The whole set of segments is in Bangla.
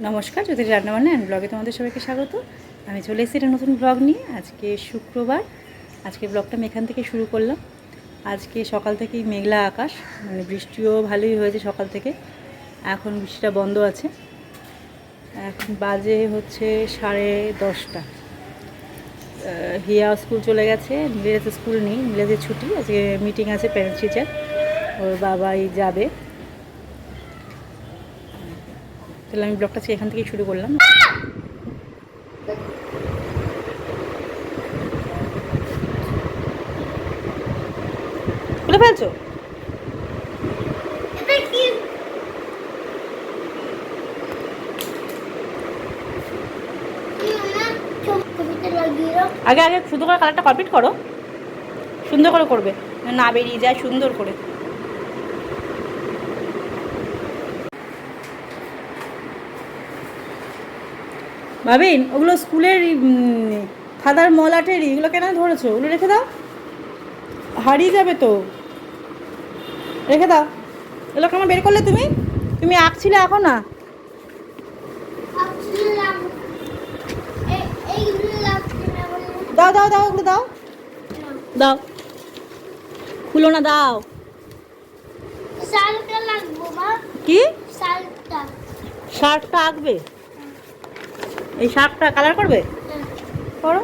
নমস্কার যদি রান্নাবান্না অ্যান্ড ব্লগে তোমাদের সবাইকে স্বাগত। আমি চলে এসেছি একটা নতুন ব্লগ নিয়ে। আজকে শুক্রবার। আজকে ব্লগটা আমি এখান থেকে শুরু করলাম। আজকে সকাল থেকেই মেঘলা আকাশ মানে বৃষ্টিও ভালোই হয়েছে সকাল থেকে। এখন বৃষ্টিটা বন্ধ আছে। এখন বাজে হচ্ছে সাড়ে দশটা। হিয়া স্কুল চলে গেছে। নীলের স্কুল নেই নীলের ছুটি। আজকে মিটিং আছে প্যারেন্টস টিচার ওর বাবাই যাবে। তাহলে আমি ব্লগটা এখান থেকেই শুরু করলাম। ফেলছো? আগে আগে শুধু করে কালারটা কমপ্লিট করো। সুন্দর করে করবে। না বেরিয়ে যায়, সুন্দর করে। ভাবিন ওগুলো স্কুলের ফাদার মলাটের এগুলো কেন ধরেছো? ওগুলো রেখে দাও। হারিয়ে যাবে তো। রেখে দাও। এগুলো কেন বের করলে তুমি? তুমি আঁকছিলে এখন না। দাও দাও দাও ওগুলো দাও। দাও। খুলো না দাও। কি? শার্টটা আঁকবে? এই শার্টটা কালার করবে? করো।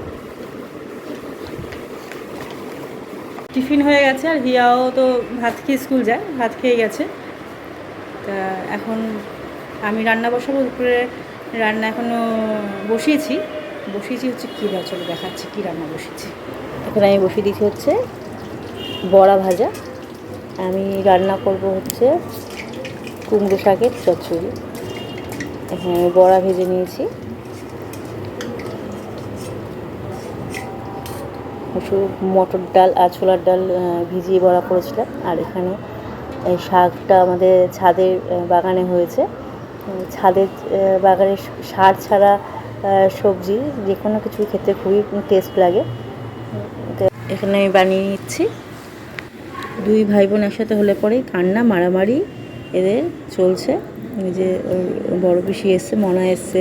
টিফিন হয়ে গেছে আর হিয়াও তো ভাত খেয়ে স্কুল যায় ভাত খেয়ে গেছে। তা এখন আমি রান্না বসাবো দুপুরে রান্না এখনও বসিয়েছি। বসিয়েছি হচ্ছে কী চলো দেখাচ্ছি কী রান্না বসিয়েছি। এখন আমি বসিয়ে দিচ্ছি হচ্ছে বড়া ভাজা। আমি রান্না করব হচ্ছে কুমড়ো শাকের চচ্চড়ি। এখানে আমি বড়া ভেজে নিয়েছি। মটর ডাল আর ছোলার ডাল ভিজিয়ে বড়া করেছিলাম। আর এখানে, এই শাকটা আমাদের ছাদের বাগানে হয়েছে। ছাদের বাগানে সার ছাড়া সবজি যে কোনো কিছু খেতে খুবই টেস্ট লাগে। এখানে আমি বানিয়ে নিচ্ছি। দুই ভাই বোন একসাথে হলে পরেই কান্না, মারামারি এদের চলছে। যে বড় পিসি এসছে, মনা এসছে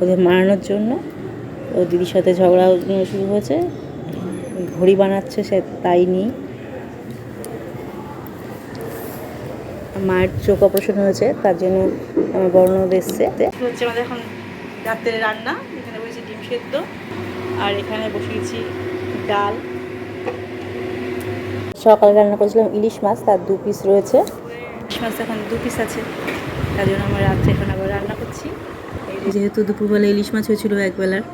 ওদের মারানোর জন্য। ও দিদির সাথে ঝগড়া শুরু হয়েছে। ঘড়ি বানাচ্ছে সে তাই নিয়ে। মায়ের চোখ অপারেশন হয়েছে তার জন্য আমার বর্ণদ এসছে। হচ্ছে আমাদের এখন রাত্রে রান্না এখানে বসেছি ডিম সেদ্ধ আর এখানে বসিয়েছি ডাল। সকালে রান্না করেছিলাম ইলিশ মাছ তার দু পিস রয়েছে। ইলিশ মাছ এখন দু পিস আছে তার জন্য আমরা রাত্রে এখন আবার রান্না করছি। যেহেতু দুপুরবেলা ইলিশ মাছ হয়েছিল একবেলার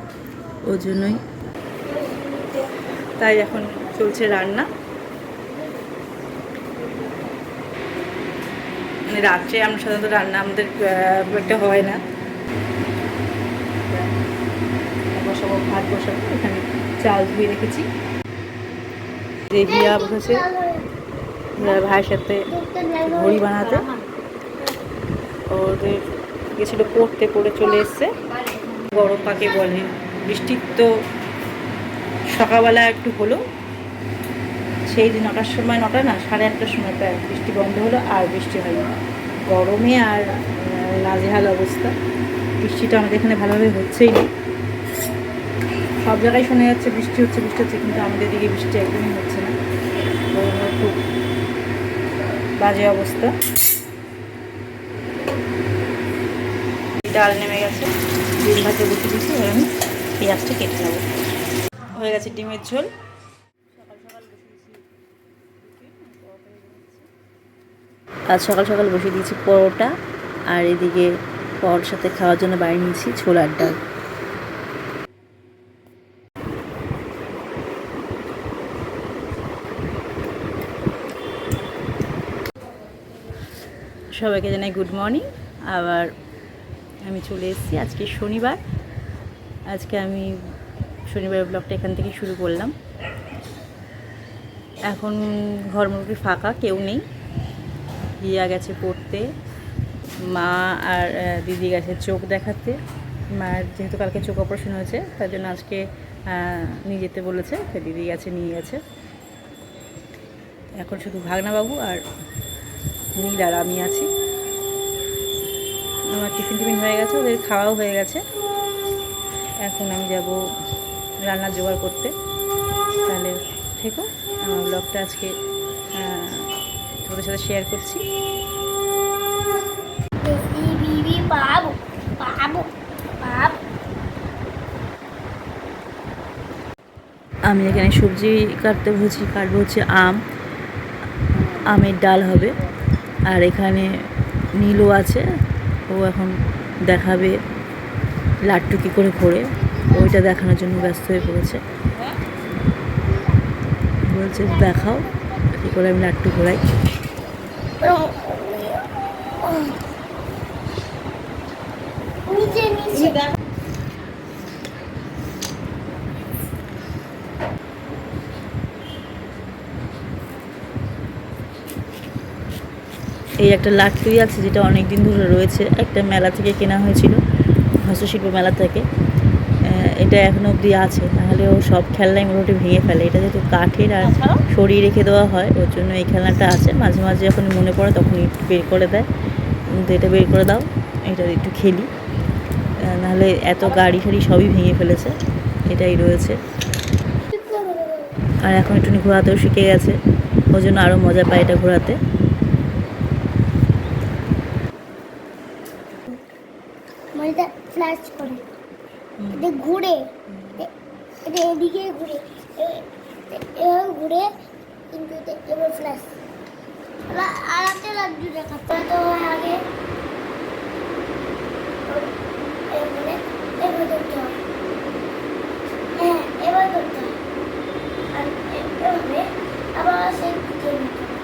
ওর জন্যই তাই এখন চলছে রান্না। মানে রাত্রে আমরা সাধারণত রান্না আমাদের একটা হয় না। বসাবো, ভাত বসাবো, এখানে চাল ধুয়ে রেখেছি। যে হিয়া বসেছে ভাইয়ের সাথে ঘড়ি বানাতে। ওদের গেছিল পড়তে, পড়ে চলে এসছে। গরম পাকে বলে, বৃষ্টির তো সকালবেলা একটু হলো, সেই দিন নটার সময়, নটা না, সাড়ে আটটার সময় প্রায় বৃষ্টি বন্ধ হলো আর বৃষ্টি হয়নি। গরমে আর নাজেহাল অবস্থা। বৃষ্টিটা আমাদের এখানে ভালোভাবে হচ্ছেই না। সব জায়গায় শোনা যাচ্ছে বৃষ্টি হচ্ছে বৃষ্টি হচ্ছে, কিন্তু আমাদের দিকে বৃষ্টি একদমই হচ্ছে না। গরমের খুব বাজে অবস্থা। ডাল নেমে গেছে। ডিম ভাজে বসে এবার আমি পেঁয়াজটা কেটে নেব। হয়ে গেছে ডিমের ঝোল। আজ সকাল সকাল বসে দিয়েছি পরোটা, আর এদিকে পরোটার সাথে খাওয়ার জন্য বাইরে নিয়েছি ছোলার ডাল। সবাইকে জানাই গুড মর্নিং আবার আমি চলে এসেছি আজকে শনিবার। আজকে আমি শনিবার ব্লগটা এখান থেকে শুরু করলাম। এখন ঘর মোটামুটি ফাঁকা, কেউ নেই। হিয়া গেছে পড়তে, মা আর দিদি গেছে চোখ দেখাতে। মায়ের যেহেতু কালকে চোখ অপারেশন হয়েছে, তার জন্য আজকে নিয়ে যেতে বলেছে তাই দিদি গেছে, নিয়ে গেছে। এখন শুধু ভাগনাবাবু আর নীল আর আমি আছি। আমার টিফিন টিফিন হয়ে গেছে, ওদের খাওয়াও হয়ে গেছে। এখন আমি যাব রান্নার জোগাড় করতে। তাহলে থেকো আমার ব্লগটা আজকে তোমাদের সাথে শেয়ার করছি। বাবু বাবু বাবু। আমি এখানে সবজি কাটতে বলছি কাটবো হচ্ছে আম। আমের ডাল হবে। আর এখানে নীলও আছে। ও এখন দেখাবে লাড্ডু কী করে করে ওইটা দেখানোর জন্য ব্যস্ত হয়ে পড়েছে। বলছে দেখাও কী করে আমি লাড্ডু ঘোরাই। এই একটা লাট্টুই আছে যেটা অনেক দিন ধরে রয়েছে। একটা মেলা থেকে কেনা হয়েছিল হস্তশিল্প মেলা থেকে। এটা এখনও অবধি আছে নাহলে ও সব খেলনাই মোটামুটি ভেঙে ফেলে। এটা যেহেতু কাঠের আর সরিয়ে রেখে দেওয়া হয় ওর জন্য এই খেলনাটা আছে। মাঝে মাঝে যখন মনে পড়ে তখন একটু বের করে দেয়। তো এটা বের করে দাও এটা একটু খেলি। নাহলে এত গাড়ি ফাড়ি সবই ভেঙে ফেলেছে এটাই রয়েছে। আর এখন একটুখানি ঘোরাতেও শিখে গেছে ওই জন্য আরও মজা পায় এটা ঘোরাতে। মানে এটা ফ্ল্যাশ করে। এটা ঘুরে এটা এদিকে ঘুরে এভাবে ঘুরে কিন্তু এবার ফ্ল্যাশ আর একটা লাড্ডু দেখা তো আগে এবারে এবার ধরতে হয় হ্যাঁ এবার ধরতে হয় আর এ- এভাবে আবার সেই গুটিয়ে নিতে হয়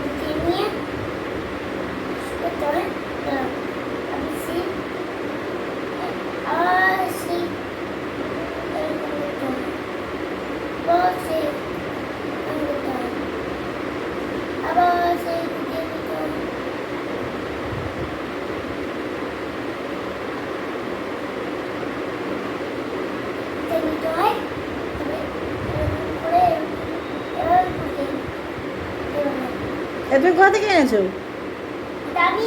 গুটিয়ে নিয়ে করতে হয় দাঁড়াও। আমি সেই আবার সেই এরকম করতে হয়। আবার সেই এরকম করতে হয়। আবার সেই গুটিয়ে নিতে হয়। গুটিয়ে নিতে হয়। তবে এরকম করে এভাবে গুটিয়ে নিতে তুমি কোথা থেকে এনেছো? আমি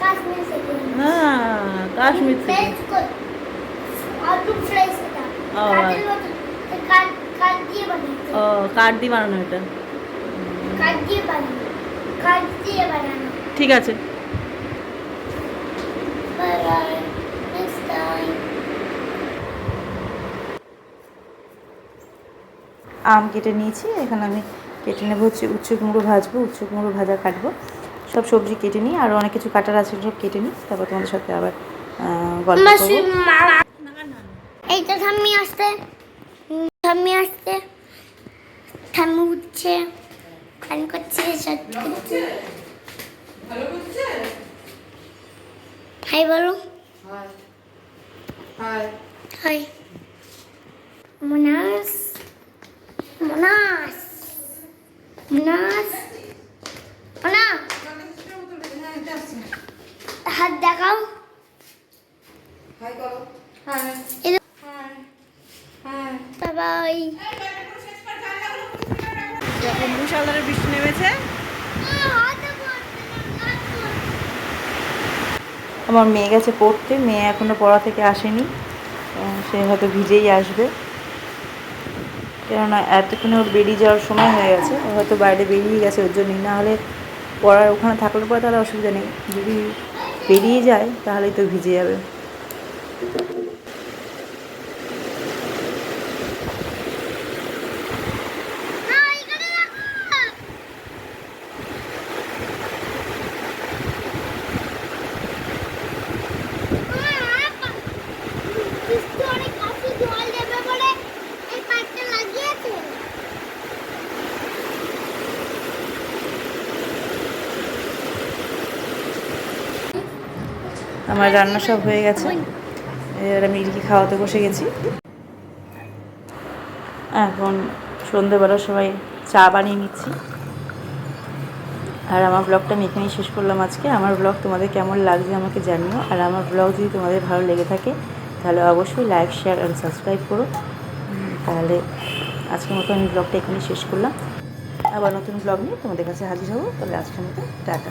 কাশ্মীর থেকে। হ্যাঁ কাশ্মীর থেকে। আলু ফ্রাইস এটা। ও, কাঠ কাঠ দিয়ে বানিয়েছে ও কাঠ দিয়ে বানানো এটা। কাঠ দিয়ে বানানো। কাঠ দিয়ে বানানো। ঠিক আছে। বাই বাই নেক্সট টাইম আম কেটে নিয়েছি এখানে আমি কেটে নেব, হচ্ছে উচ্ছে কুমড়ো ভাজবো, উচ্ছে কুমড়ো ভাজা কাটবো। সব সবজি কেটে নিই, আর অনেক কিছু কাটার আছে সব কেটে নিই, তারপর তোমাদের সাথে আবার গল্প এইটা আসতে আসতে উঠছে। করছে শট করছে। হাই বলো। হাই। মনাস। মনাস। মনাস মনা হাত দেখাও। যখন মুসালধারে বৃষ্টি নেমেছে। আমার মেয়ে গেছে পড়তে, মেয়ে এখনও পড়া থেকে আসেনি। সে হয়তো ভিজেই আসবে। কেননা এতক্ষণে ওর বেরিয়ে যাওয়ার সময় হয়ে গেছে। ও হয়তো বাইরে বেরিয়ে গেছে, ওর জন্যই। না হলে পড়ার ওখানে থাকলে পরে তাহলে অসুবিধা নেই। যদি বেরিয়ে যায়, তাহলেই তো ভিজে যাবে। আমার রান্না সব হয়ে গেছে। এবার আমি ইলকি খাওয়াতে বসে গেছি। এখন সন্ধেবেলা সবাই চা বানিয়ে নিচ্ছি। আর আমার ব্লগটা আমি এখানেই শেষ করলাম আজকে। আমার ব্লগ তোমাদের কেমন লাগছে আমাকে জানিও। আর আমার ব্লগ যদি তোমাদের ভালো লেগে থাকে, তাহলে অবশ্যই লাইক শেয়ার আর সাবস্ক্রাইব করো। তাহলে আজকের মতো আমি ব্লগটা এখানেই শেষ করলাম। আবার নতুন ব্লগ নিয়ে তোমাদের কাছে হাজির হব। তাহলে আজকের মতো টাটা।